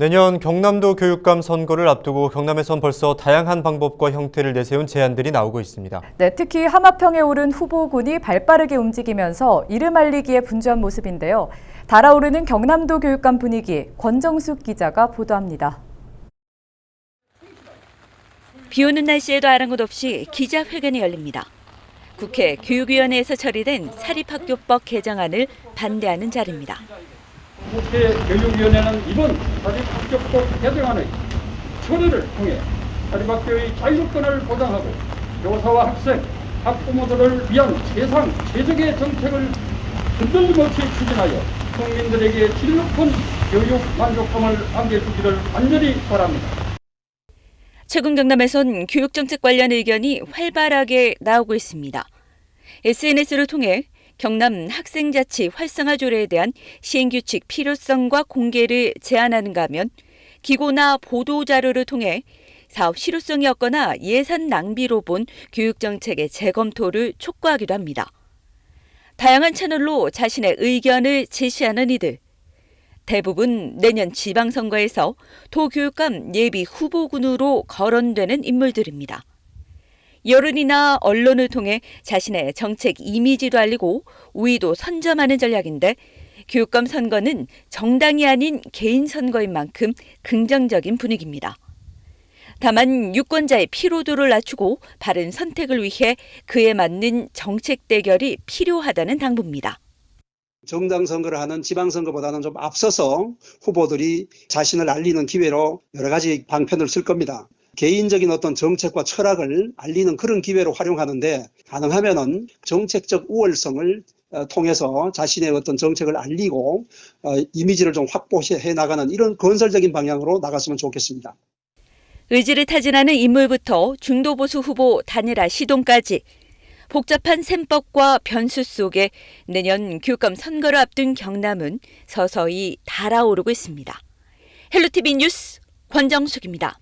내년 경남도 교육감 선거를 앞두고 경남에선 벌써 다양한 방법과 형태를 내세운 제안들이 나오고 있습니다. 네, 특히 하마평에 오른 후보군이 발빠르게 움직이면서 이름 알리기에 분주한 모습인데요. 달아오르는 경남도 교육감 분위기 권정숙 기자가 보도합니다. 비 오는 날씨에도 아랑곳 없이 기자회견이 열립니다. 국회 교육위원회에서 처리된 사립학교법 개정안을 반대하는 자리입니다. 국회 교육위원회는 이번 사립학교법 개정안의 처리를 통해 사립학교의 자율권을 보장하고 교사와 학생, 학부모들을 위한 최상 최적의 정책을 흔들림 없이 추진하여 국민들에게 질 높은 교육 만족감을 안겨주기를 간절히 바랍니다. 최근 경남에선 교육정책 관련 의견이 활발하게 나오고 있습니다. SNS를 통해 경남 학생자치 활성화 조례에 대한 시행규칙 필요성과 공개를 제안하는가 하면 기고나 보도 자료를 통해 사업 실효성이 없거나 예산 낭비로 본 교육 정책의 재검토를 촉구하기도 합니다. 다양한 채널로 자신의 의견을 제시하는 이들. 대부분 내년 지방선거에서 도교육감 예비 후보군으로 거론되는 인물들입니다. 여론이나 언론을 통해 자신의 정책 이미지도 알리고 우위도 선점하는 전략인데 교육감 선거는 정당이 아닌 개인 선거인 만큼 긍정적인 분위기입니다. 다만 유권자의 피로도를 낮추고 바른 선택을 위해 그에 맞는 정책 대결이 필요하다는 당부입니다. 정당 선거를 하는 지방 선거보다는 좀 앞서서 후보들이 자신을 알리는 기회로 여러 가지 방편을 쓸 겁니다. 개인적인 어떤 정책과 철학을 알리는 그런 기회로 활용하는데 가능하면은 정책적 우월성을 어, 통해서 자신의 어떤 정책을 알리고 어, 이미지를 좀 확보해 나가는 이런 건설적인 방향으로 나갔으면 좋겠습니다. 의지를 타진하는 인물부터 중도보수 후보 단일화 시동까지 복잡한 셈법과 변수 속에 내년 교육감 선거를 앞둔 경남은 서서히 달아오르고 있습니다. 헬로티비 뉴스 권정숙입니다.